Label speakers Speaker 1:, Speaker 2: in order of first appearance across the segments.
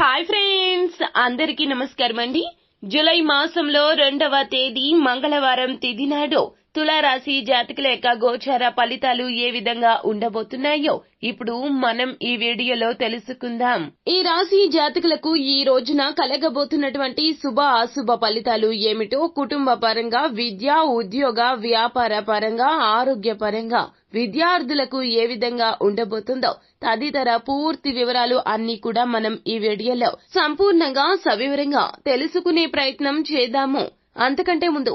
Speaker 1: Hi friends అందరికీ నమస్కారం అండి జులై మాసంలో రెండవ తేదీ మంగళవారం తిథి నాడు. తులారాశి జాతకుల యొక్క గోచార ఫలితాలు ఏ విధంగా ఉండబోతున్నాయో ఇప్పుడు మనం ఈ వీడియోలో తెలుసుకుందాం. ఈ రాశి జాతకులకు ఈ రోజున కలగబోతున్నటువంటి శుభ అశుభ ఫలితాలు ఏమిటో కుటుంబ పరంగా విద్య ఉద్యోగ వ్యాపార పరంగా ఆరోగ్య పరంగా విద్యార్థులకు ఏ విధంగా ఉండబోతుందో తదితర పూర్తి వివరాలు అన్ని కూడా మనం ఈ వీడియోలో సంపూర్ణంగా సవివరంగా తెలుసుకునే ప్రయత్నం చేద్దాము. అంతకంటే ముందు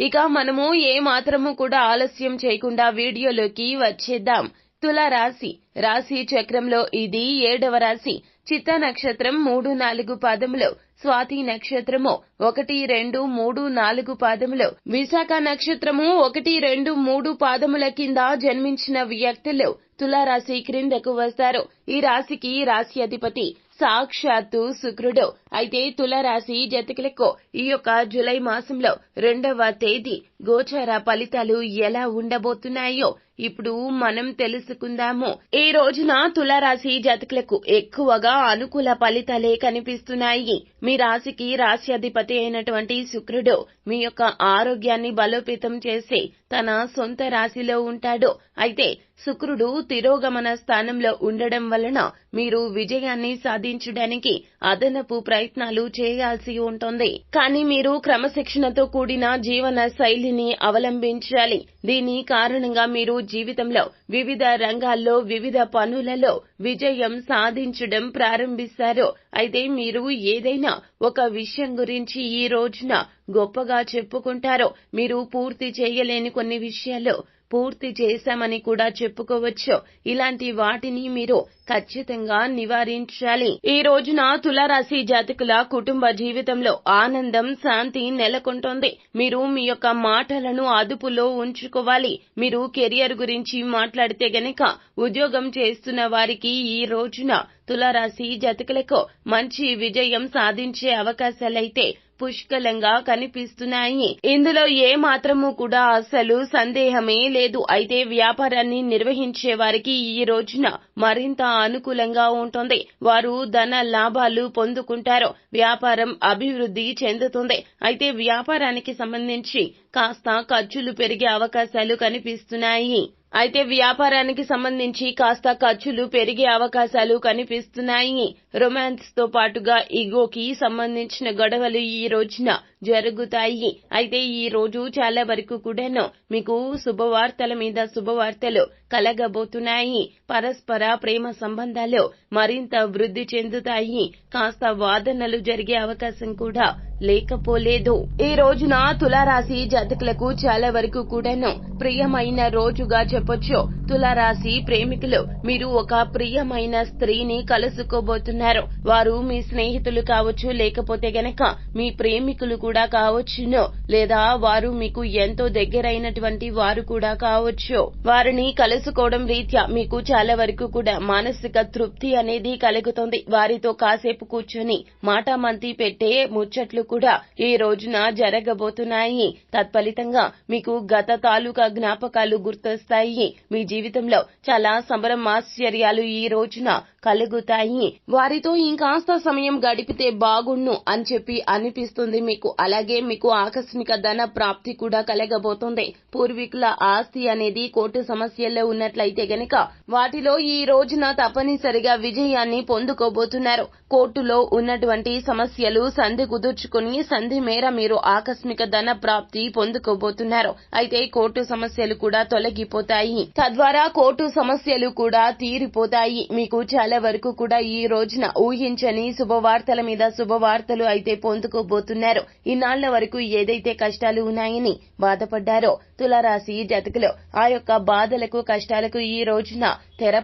Speaker 1: ఇక మనము ఏ మాత్రము కూడా ఆలస్యం చేయకుండా వీడియోలోకి వచ్చేద్దాం. తుల రాశి రాశి చక్రంలో ఇది ఏడవ రాశి. చిత్త నక్షత్రం మూడు నాలుగు పాదములు. స్వాతి నక్షత్రము ఒకటి రెండు మూడు నాలుగు పాదములు. విశాఖ నక్షత్రము ఒకటి రెండు మూడు పాదముల కింద జన్మించిన వ్యక్తులు తులారాశి క్రిందకు వస్తారు. ఈ రాశికి రాశి అధిపతి. సాక్షాత్తు శుక్రుడు. అయితే తులరాశి జతకులకు ఈ యొక్క జులై మాసంలో రెండవ తేదీ గోచార ఫలితాలు ఎలా ఉండబోతున్నాయో ఇప్పుడు మనం తెలుసుకుందాము. ఈ రోజున తులారాశి జాతకులకు ఎక్కువగా అనుకూల ఫలితాలే కనిపిస్తున్నాయి. మీ రాశికి రాశ్యాధిపతి అయినటువంటి శుక్రుడు మీ యొక్క ఆరోగ్యాన్ని బలోపేతం చేసి తన సొంత రాశిలో ఉంటాడు. అయితే శుక్రుడు తిరోగమన స్థానంలో ఉండడం వలన మీరు విజయాన్ని సాధించడానికి అదనపు ప్రయత్నాలు చేయాల్సి ఉంటుంది. కానీ మీరు క్రమశిక్షణతో కూడిన జీవన శైలిని అవలంబించాలి. దీని కారణంగా మీరు జీవితంలో వివిధ రంగాల్లో వివిధ పనులలో విజయం సాధించడం ప్రారంభిస్తారు. అయితే మీరు ఏదైనా ఒక విషయం గురించి ఈ రోజున గొప్పగా చెప్పుకుంటారో మీరు పూర్తి చేయలేని కొన్ని విషయాలు పూర్తి చేశామని కూడా చెప్పుకోవచ్చు. ఇలాంటి వాటిని మీరు ఖచ్చితంగా నివారించాలి. ఈ రోజున తులారాశి జాతకుల కుటుంబ జీవితంలో ఆనందం శాంతి నెలకొంటోంది. మీరు మీ యొక్క మాటలను అదుపులో ఉంచుకోవాలి. మీరు కెరియర్ గురించి మాట్లాడితే గనక ఉద్యోగం చేస్తున్న వారికి ఈ రోజున తులారాశి జాతకులకు మంచి విజయం సాధించే అవకాశాలైతే పుష్కలంగా కనిపిస్తున్నాయి. ఇందులో ఏ మాత్రము కూడా అసలు సందేహమే లేదు. అయితే వ్యాపారాన్ని నిర్వహించే వారికి ఈ రోజున మరింత అనుకూలంగా ఉంటుంది. వారు ధన లాభాలు పొందుకుంటారు వ్యాపారం అభివృద్ధి చెందుతుంది. అయితే వ్యాపారానికి సంబంధించి కాస్త ఖర్చులు పెరిగే అవకాశాలు కనిపిస్తున్నాయి. అయితే వ్యాపారానికి సంబంధించి కాస్త ఖర్చులు పెరిగే అవకాశాలు కనిపిస్తున్నాయి. రొమాన్స్తో పాటుగా ఈగోకి సంబంధించిన గొడవలు ఈ రోజున జరుగుతాయి. అయితే ఈ రోజు చాలా వరకు కూడాను మీకు శుభవార్తల మీద శుభవార్తలు కలగబోతున్నాయి. పరస్పర ప్రేమ సంబంధాలు మరింత వృద్ధి చెందుతాయి. కాస్త వాదనలు జరిగే అవకాశం కూడా లేకపోలేదు. ఈ రోజున తులారాశి జాతకులకు చాలా వరకు కూడాను ప్రియమైన రోజుగా చెప్పొచ్చు. తులారాశి ప్రేమికులు మీరు ఒక ప్రియమైన స్త్రీని కలుసుకోబోతున్నారు. వారు మీ స్నేహితులు కావచ్చు లేకపోతే గనక మీ ప్రేమికులు కూడా కావచ్చును. లేదా వారు మీకు ఎంతో దగ్గరైనటువంటి వారు కూడా కావచ్చు. వారిని కలుసుకోవడం రీత్యా మీకు చాలా వరకు కూడా మానసిక తృప్తి అనేది కలుగుతుంది. వారితో కాసేపు కూర్చొని మాటామంతి పెట్టే ముచ్చట్లు కూడా ఈ రోజున జరగబోతున్నాయి. తత్ఫలితంగా మీకు గత తాలూకా జ్ఞాపకాలు గుర్తొస్తాయి. మీ జీవితంలో చాలా సంబరం ఆశ్చర్యాలు ఈ రోజున కలుగుతాయి. వారితో ఇంకాస్త సమయం గడిపితే బాగుండు అని చెప్పి అనిపిస్తుంది మీకు. అలాగే మీకు ఆకస్మిక ధన ప్రాప్తి కూడా కలగబోతుంది. పూర్వీకుల ఆస్తి అనేది కోర్టు సమస్యల్లో ఉన్నట్లయితే గనక వాటిలో ఈ రోజున తప్పనిసరిగా విజయాన్ని పొందుకోబోతున్నారు. కోర్టులో ఉన్నటువంటి సమస్యలు సంధి కుదుర్చుకుని సంధి మేర మీరు ఆకస్మిక ధన ప్రాప్తి పొందుకోబోతున్నారు. అయితే కోర్టు సమస్యలు కూడా తొలగిపోతాయి. తద్వారా కోర్టు సమస్యలు కూడా తీరిపోతాయి. మీకు చాలా వరకు కూడా ఈ రోజున ఊహించని శుభవార్తల మీద శుభవార్తలు అయితే పొందుకోబోతున్నారు. ఇన్నాళ్ళ వరకు ఏదైతే కష్టాలు ఉన్నాయని బాధపడ్డారో తులారాశి జతకులు ఆ యొక్క బాధలకు కష్టాలకు ఈ రోజున తెర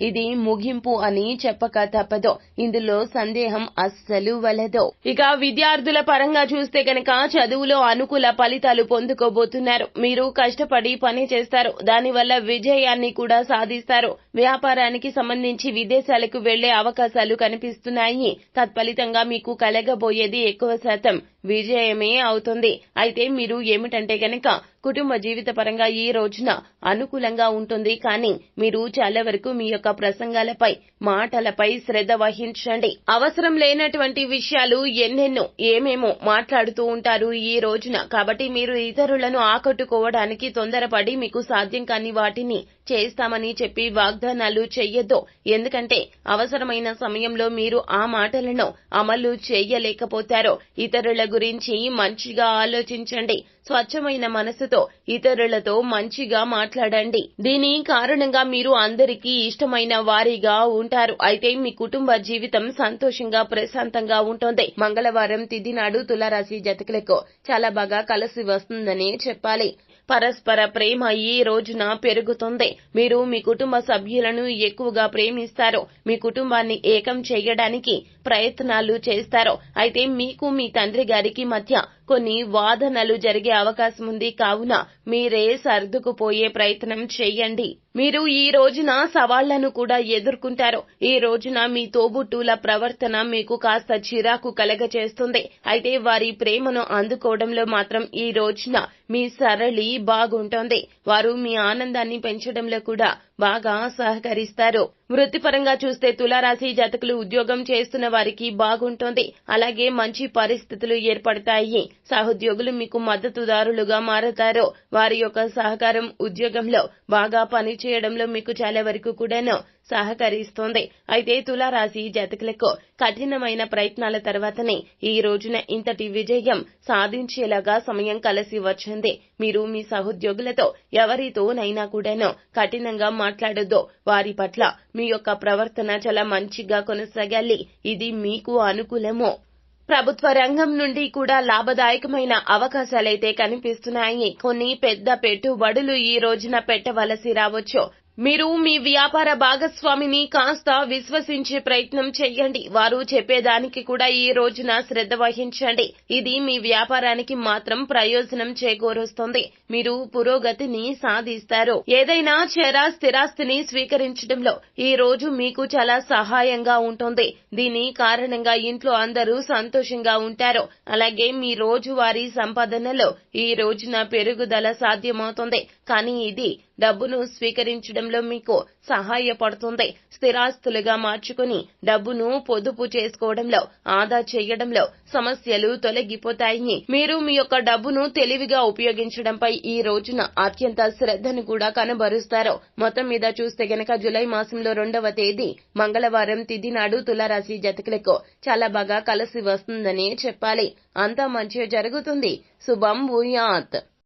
Speaker 1: ఇది ముగింపు అని చెప్పక తప్పదు. ఇందులో సందేహం అస్సలు వలదు. ఇక విద్యార్థుల పరంగా చూస్తే గనక చదువులో అనుకూల ఫలితాలు పొందుకోబోతున్నారు. మీరు కష్టపడి పని చేస్తారు. దానివల్ల విజయాన్ని కూడా సాధిస్తారు. వ్యాపారానికి సంబంధించి విదేశాలకు వెళ్ళే అవకాశాలు కనిపిస్తున్నాయి. తత్ఫలితంగా మీకు కలగబోయేది ఎక్కువ శాతం విజయమే అవుతుంది. అయితే మీరు ఏమిటంటే గనక కుటుంబ జీవిత పరంగా ఈ రోజున అనుకూలంగా ఉంటుంది. కానీ మీరు చాలా వరకు మీ యొక్క ప్రసంగాలపై మాటలపై శ్రద్ధ వహించండి. అవసరం లేనటువంటి విషయాలు ఎన్నెన్నో ఏమేమో మాట్లాడుతూ ఉంటారు ఈ రోజున. కాబట్టి మీరు ఇతరులను ఆకట్టుకోవడానికి తొందరపడి మీకు సాధ్యం కాని వాటిని చేస్తామని చెప్పి వాగ్దానాలు చెయ్యొద్దు. ఎందుకంటే అవసరమైన సమయంలో మీరు ఆ మాటలను అమలు చేయలేకపోతారో. ఇతరుల గురించి మంచిగా ఆలోచించండి. స్వచ్ఛమైన మనసుతో ఇతరులతో మంచిగా మాట్లాడండి. దీని కారణంగా మీరు అందరికీ ఇష్టమైన వారిగా ఉంటారు. అయితే మీ కుటుంబ జీవితం సంతోషంగా ప్రశాంతంగా ఉంటుంది. మంగళవారం తిథి నాడు తులారాశి జతకులకు చాలా బాగా కలిసి వస్తుందని చెప్పాలి. పరస్పర ప్రేమ ఈ రోజున పెరుగుతుంది. మీరు మీ కుటుంబ సభ్యులను ఎక్కువగా ప్రేమిస్తారు. మీ కుటుంబాన్ని ఏకం చేయడానికి ప్రయత్నాలు చేస్తారు. అయితే మీకు మీ తండ్రి గారికి మధ్య కొన్ని వాదనలు జరిగే అవకాశం ఉంది. కావున మీరే సర్దుకుపోయే ప్రయత్నం చేయండి. మీరు ఈ రోజున సవాళ్ళను కూడా ఎదుర్కొంటారు. ఈ రోజున మీ తోబుట్టుల ప్రవర్తన మీకు కాస్త చిరాకు కలగచేస్తుంది అయితే వారి ప్రేమను అందుకోవడంలో మాత్రం ఈ రోజున మీ సరళి బాగుంటోంది. వారు మీ ఆనందాన్ని పెంచడంలో కూడా బాగా సహకరిస్తారు. వృత్తిపరంగా చూస్తే తులారాశి జాతకులు ఉద్యోగం చేస్తున్న వారికి బాగుంటుంది. అలాగే మంచి పరిస్థితులు ఏర్పడతాయి. సహోద్యోగులు మీకు మద్దతుదారులుగా మారతారు. వారి యొక్క సహకారం ఉద్యోగంలో బాగా పనిచేయడంలో మీకు చాలా వరకు కూడాను సహకరిస్తోంది. అయితే తులారాశి జాతకులకు కఠినమైన ప్రయత్నాల తర్వాతనే ఈ రోజున ఇంతటి విజయం సాధించేలాగా సమయం కలిసి వచ్చింది. మీరు మీ సహోద్యోగులతో ఎవరితోనైనా కూడాను కఠినంగా మాట్లాడొద్దు. వారి పట్ల మీ యొక్క ప్రవర్తన చాలా మంచిగా కొనసాగాలి. ఇది మీకు అనుకూలము. ప్రభుత్వ రంగం నుండి కూడా లాభదాయకమైన అవకాశాలైతే కనిపిస్తున్నాయి. కొన్ని పెద్ద పెట్టుబడులు ఈ రోజున పెట్టవలసి రావచ్చు. మీరు మీ వ్యాపార భాగస్వామిని కాస్త విశ్వసించే ప్రయత్నం చేయండి వారు చెప్పేదానికి కూడా ఈ రోజున శ్రద్ధ వహించండి. ఇది మీ వ్యాపారానికి మాత్రం ప్రయోజనం చేకూరుస్తుంది. మీరు పురోగతిని సాధిస్తారు. ఏదైనా చెర స్థిరాస్తిని స్వీకరించడంలో ఈ రోజు మీకు చాలా సహాయంగా ఉంటుంది. దీని కారణంగా ఇంట్లో అందరూ సంతోషంగా ఉంటారు. అలాగే మీ రోజువారీ సంపాదనలో ఈ రోజున పెరుగుదల సాధ్యమవుతుంది. కానీ ఇది డబ్బును స్వీకరించడం చేయడంలో మీకు సహాయపడుతుంది. స్థిరాస్తులుగా మార్చుకుని డబ్బును పొదుపు చేసుకోవడంలో ఆదా చేయడంలో సమస్యలు తొలగిపోతాయి. మీరు మీ యొక్క డబ్బును తెలివిగా ఉపయోగించడంపై ఈ రోజున అత్యంత శ్రద్ధను కూడా కనబరుస్తారు. మొత్తం మీద చూస్తే గనక జులై మాసంలో రెండవ తేదీ మంగళవారం తిథి నాడు తులారాశి జతకులకు చాలా బాగా కలిసి వస్తుందని చెప్పాలి. అంతా మంచి జరుగుతుంది. శుభం భూయాత్.